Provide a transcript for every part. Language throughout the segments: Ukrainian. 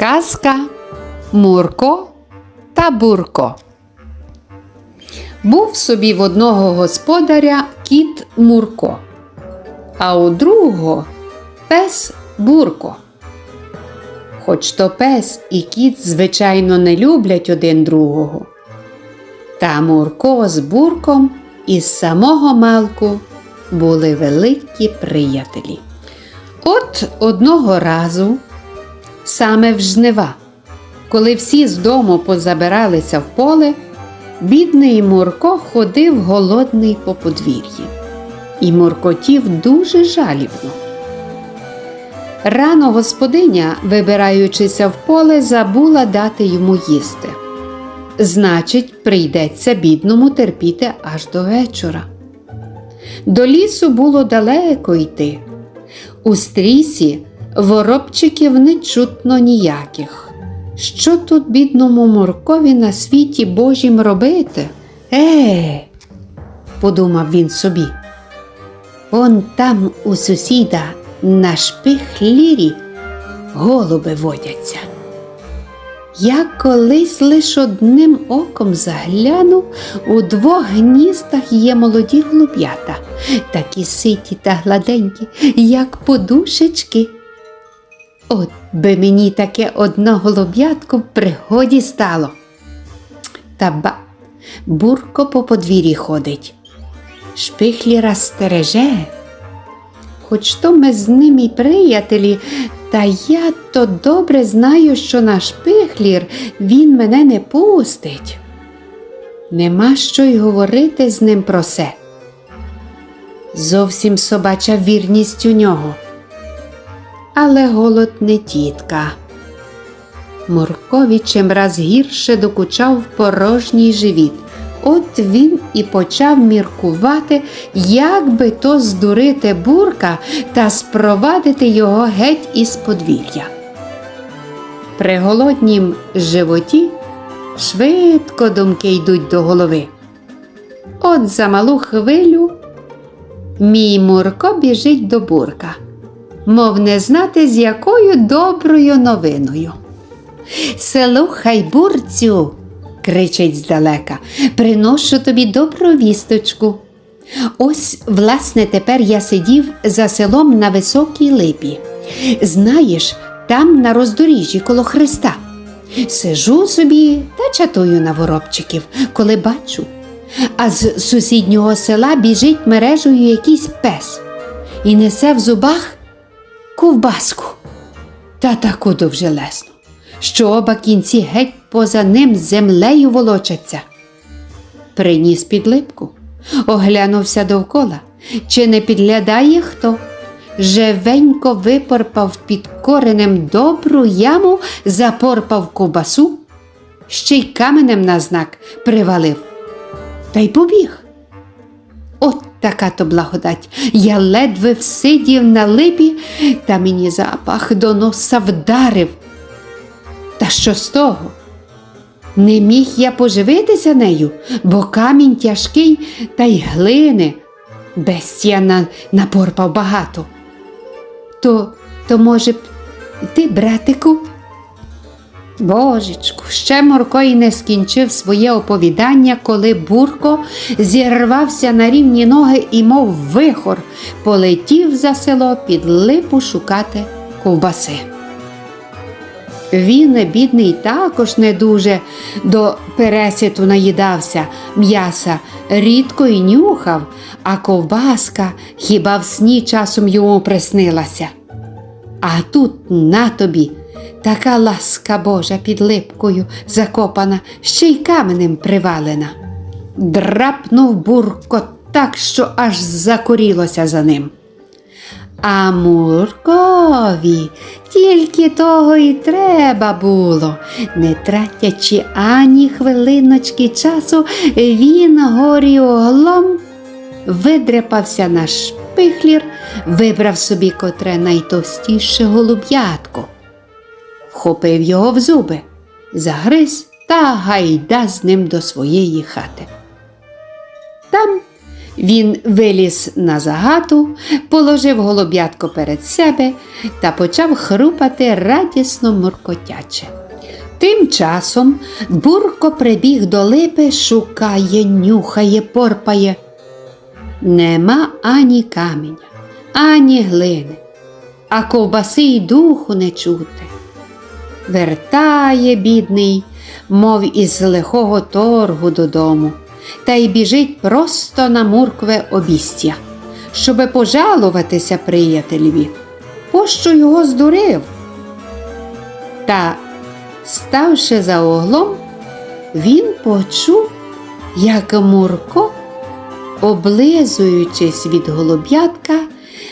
Казка Мурко та Бурко. Був собі в одного господаря кіт Мурко, а у другого пес Бурко. Хоч то пес і кіт, звичайно, не люблять один другого. Та Мурко з Бурком із самого малку були великі приятелі. От одного разу, саме в жнива, коли всі з дому позабиралися в поле, бідний Мурко ходив голодний по подвір'ї і муркотів дуже жалібно. Рано господиня, вибираючися в поле, забула дати йому їсти. Значить, прийдеться бідному терпіти аж до вечора. До лісу було далеко йти. У стрісі воробчиків не чутно ніяких. Що тут, бідному моркові, на світі Божім робити? Е, подумав він собі. Он там у сусіда на шпихлірі голуби водяться. Я колись лиш одним оком заглянув, у двох гніздах є молоді голуб'ята, такі ситі та гладенькі, як подушечки. От би мені таке одно голуб'ятко в пригоді стало. Та ба, бурко по подвір'ї ходить. Шпихліра стереже. Хоч то ми з ним і приятелі, та я то добре знаю, що наш пихлір він мене не пустить. Нема що й говорити з ним про се. Зовсім собача вірність у нього. Але голод не тітка. Моркові чимраз гірше докучав порожній живіт. От він і почав міркувати, як би то здурити бурка та спровадити його геть із подвір'я. При голоднім животі швидко думки йдуть до голови. От за малу хвилю мій Мурко біжить до бурка, мов не знати, з якою доброю новиною. Слухай, бурцю, кричить здалека, приношу тобі добру вісточку. Ось, власне, тепер я сидів за селом на високій липі. Знаєш, там на роздоріжжі коло Христа. Сижу собі та чатую на воробчиків, коли бачу. А з сусіднього села біжить мережею якийсь пес і несе в зубах ковбаску та таку довжелесну, що оба кінці геть поза ним землею волочаться. Приніс підлипку, оглянувся довкола, чи не підглядає хто. Живенько випорпав під коренем добру яму, запорпав ковбасу, ще й каменем на знак привалив. Та й побіг. Така то благодать. Я ледве всидів на липі, та мені запах до носа вдарив. Та що з того? Не міг я поживитися нею, бо камінь тяжкий та й глини. Бестія на, напорпав багато. То, то, може б, ти, братику? Божечку, ще Морко й не скінчив своє оповідання, коли Бурко зірвався на рівні ноги і, мов вихор, полетів за село під липу шукати ковбаси. Він, бідний, також не дуже до переситу наїдався, м'яса рідко й нюхав, а ковбаска хіба в сні часом йому приснилася. А тут на тобі така ласка Божа під липкою закопана, ще й каменем привалена. Драпнув бурко так, що аж закорілося за ним. А Муркові тільки того й треба було. Не тратячи ані хвилиночки часу, він горі оглом видряпався на шпихлір, вибрав собі котре найтовстіше голуб'ятко, вхопив його в зуби, загриз та гайда з ним до своєї хати. Там Він виліз на загату, положив голуб'ятко перед себе та почав хрупати радісно муркотяче. Тим часом бурко прибіг до липи, шукає, нюхає, порпає. Нема ані каменя, ані глини, а ковбаси й духу не чути. Вертає, бідний, мов із лихого торгу додому, та й біжить просто на муркве обістя, щоби пожалуватися приятелеві, пощо його здурив. Та, ставши за углом, він почув, як Мурко, облизуючись від голуб'ятка,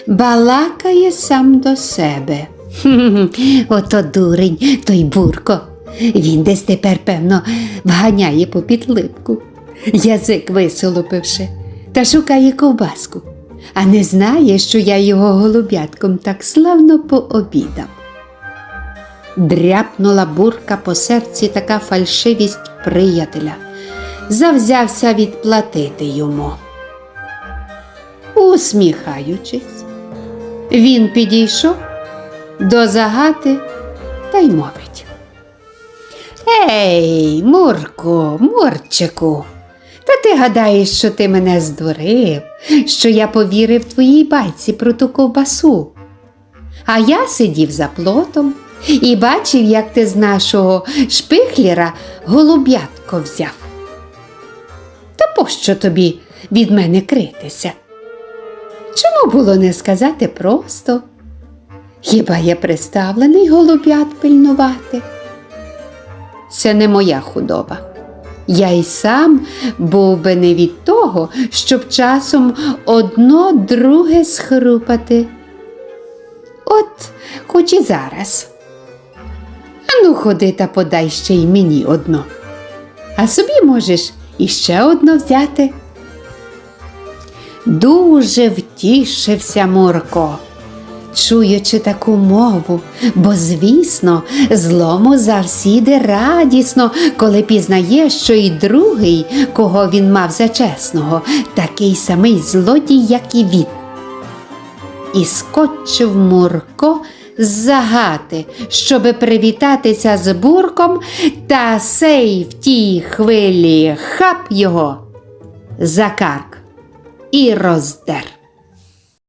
балакає сам до себе. «Хм-хм, Ото дурень, той бурко. Він десь тепер, певно, вганяє по підлипку, язик висолопивши, та шукає ковбаску, а не знає, що я його голуб'ятком так славно пообідав. Дряпнула бурка по серці така фальшивість приятеля, завзявся відплатити йому. Усміхаючись, він підійшов до загати та й мовить. Ей, Мурку, Мурчику, та ти гадаєш, що ти мене здурив, що я повірив твоїй байці про ту ковбасу. А я сидів за плотом і бачив, як ти з нашого шпихлєра голуб'ятко взяв. Та пощо тобі від мене критися? Чому було не сказати просто? Хіба я приставлений голуб'ят пильнувати? Це не моя худоба. Я й сам був би не від того, щоб часом одно друге схрупати. От хоч і зараз. Ану, ходи та подай ще й мені одно. А собі можеш іще одно взяти. Дуже втішився Мурко, чуючи таку мову, бо, звісно, злому завсіди радісно, коли пізнає, що і другий, кого він мав за чесного, такий самий злодій, як і він. І скочив Мурко з загати, щоби привітатися з бурком, та сей в тій хвилі хап його за карк і роздер.